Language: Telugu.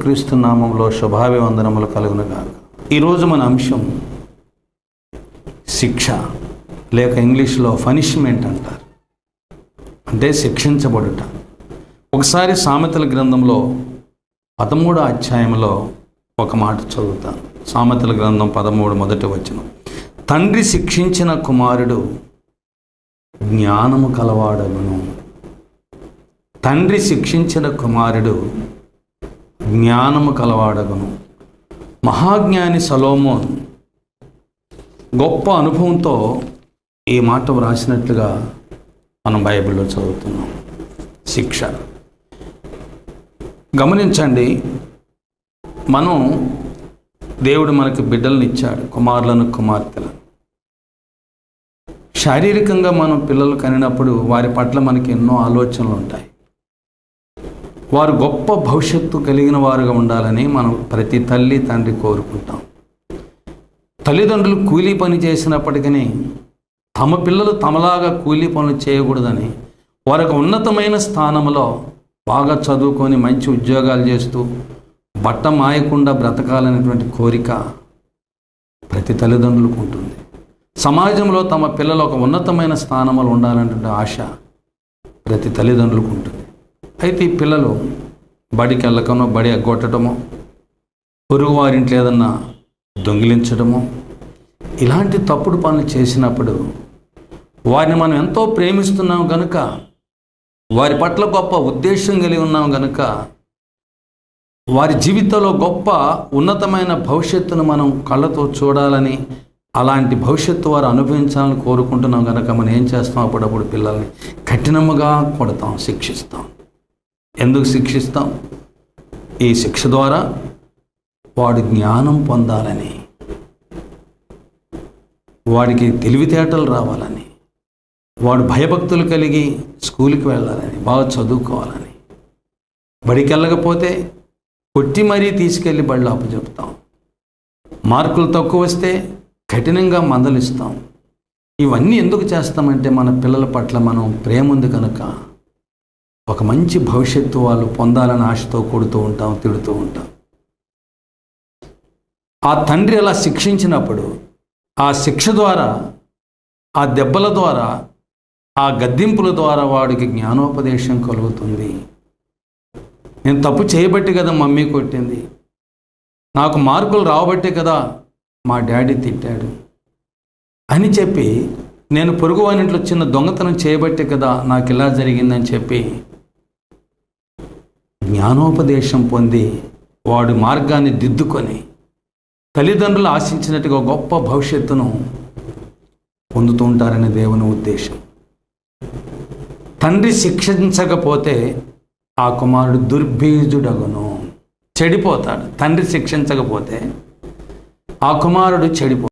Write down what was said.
క్రీస్తు నామంలో శుభాభివందనములు కలుగునుగాక. ఈరోజు మన అంశం శిక్ష లేక ఇంగ్లీష్లో ఫనిష్మెంట్ అంటారు. అంటే శిక్షించబడుట. ఒకసారి సామెతల గ్రంథంలో పదమూడో అధ్యాయంలో ఒక మాట చదువుతాను. సామెతల గ్రంథం పదమూడు మొదటి వచనం. తండ్రి శిక్షించిన కుమారుడు జ్ఞానము కలవాడను తండ్రి శిక్షించిన కుమారుడు జ్ఞానము కలవాడగును. మహాజ్ఞాని సలోమోన్ గొప్ప అనుభవంతో ఈ మాట వ్రాసినట్లుగా మనం బైబిల్లో చదువుతున్నాం. శిక్ష. గమనించండి మనం దేవుడు మనకి బిడ్డలను ఇచ్చాడు కుమారులను కుమార్తెలను. శారీరకంగా మనం పిల్లలు కనినప్పుడు వారి పట్ల మనకి ఎన్నో ఆలోచనలు ఉంటాయి వారు గొప్ప భవిష్యత్తు కలిగిన వారుగా ఉండాలని మనం ప్రతి తల్లి తండ్రి కోరుకుంటాం. తల్లిదండ్రులు కూలీ పని చేసినప్పటికీ తమ పిల్లలు తమలాగా కూలీ పనులు చేయకూడదని వారికి ఉన్నతమైన స్థానంలో బాగా చదువుకొని మంచి ఉద్యోగాలు చేస్తూ బట్ట మాయకుండా బ్రతకాలనేటువంటి కోరిక ప్రతి తల్లిదండ్రులకు ఉంటుంది. సమాజంలో తమ పిల్లలు ఒక ఉన్నతమైన స్థానంలో ఉండాలనేటువంటి ఆశ ప్రతి తల్లిదండ్రులకు ఉంటుంది. అయితే ఈ పిల్లలు బడికి వెళ్ళకనో బడి ఎగ్గొట్టడమో పొరుగు వారింట్లో ఏదన్నా దొంగిలించడమో ఇలాంటి తప్పుడు పనులు చేసినప్పుడు వారిని మనం ఎంతో ప్రేమిస్తున్నాం కనుక వారి పట్ల గొప్ప ఉద్దేశం కలిగి ఉన్నాం కనుక వారి జీవితంలో గొప్ప ఉన్నతమైన భవిష్యత్తును మనం కళ్ళతో చూడాలని అలాంటి భవిష్యత్తు వారు అనుభవించాలని కోరుకుంటున్నాం కనుక మనం ఏం చేస్తాం? అప్పుడప్పుడు పిల్లల్ని కఠినముగా కొడతాం శిక్షిస్తాం. ఎందుకు శిక్షిస్తాం? ఈ శిక్ష ద్వారా వాడు జ్ఞానం పొందాలని వాడికి తెలివితేటలు రావాలని వాడు భయభక్తులు కలిగి స్కూల్కి వెళ్ళాలని బాగా చదువుకోవాలని బడికి వెళ్ళకపోతే కొట్టి మరీ తీసుకెళ్ళి బళ్ళు అప్పచెప్తాం. మార్కులు తక్కువ వస్తే కఠినంగా మందలిస్తాం. ఇవన్నీ ఎందుకు చేస్తామంటే మన పిల్లల పట్ల మనం ప్రేమ ఉంది కనుక ఒక మంచి భవిష్యత్తు వాళ్ళు పొందాలని ఆశతో కొడుతూ ఉంటాం తిడుతూ ఉంటాం. ఆ తండ్రి అలా శిక్షించినప్పుడు ఆ శిక్ష ద్వారా ఆ దెబ్బల ద్వారా ఆ గద్దింపుల ద్వారా వాడికి జ్ఞానోపదేశం కలుగుతుంది. నేను తప్పు చేయబట్టి కదా మమ్మీ కొట్టింది. నాకు మార్కులు రావబట్టే కదా మా డాడీ తిట్టాడు. అని చెప్పి నేను పొరుగు వానింట్లో చిన్న దొంగతనం చేయబట్టే కదా నాకు ఇలా జరిగిందని చెప్పి జ్ఞానోపదేశం పొంది వాడు మార్గాన్ని దిద్దుకొని తల్లిదండ్రులు ఆశించినట్టుగా గొప్ప భవిష్యత్తును పొందుతుంటారనే దేవుని ఉద్దేశం. తండ్రి శిక్షించకపోతే ఆ కుమారుడు దుర్బీజుడగును చెడిపోతాడు. తండ్రి శిక్షించకపోతే ఆ కుమారుడు చెడిపో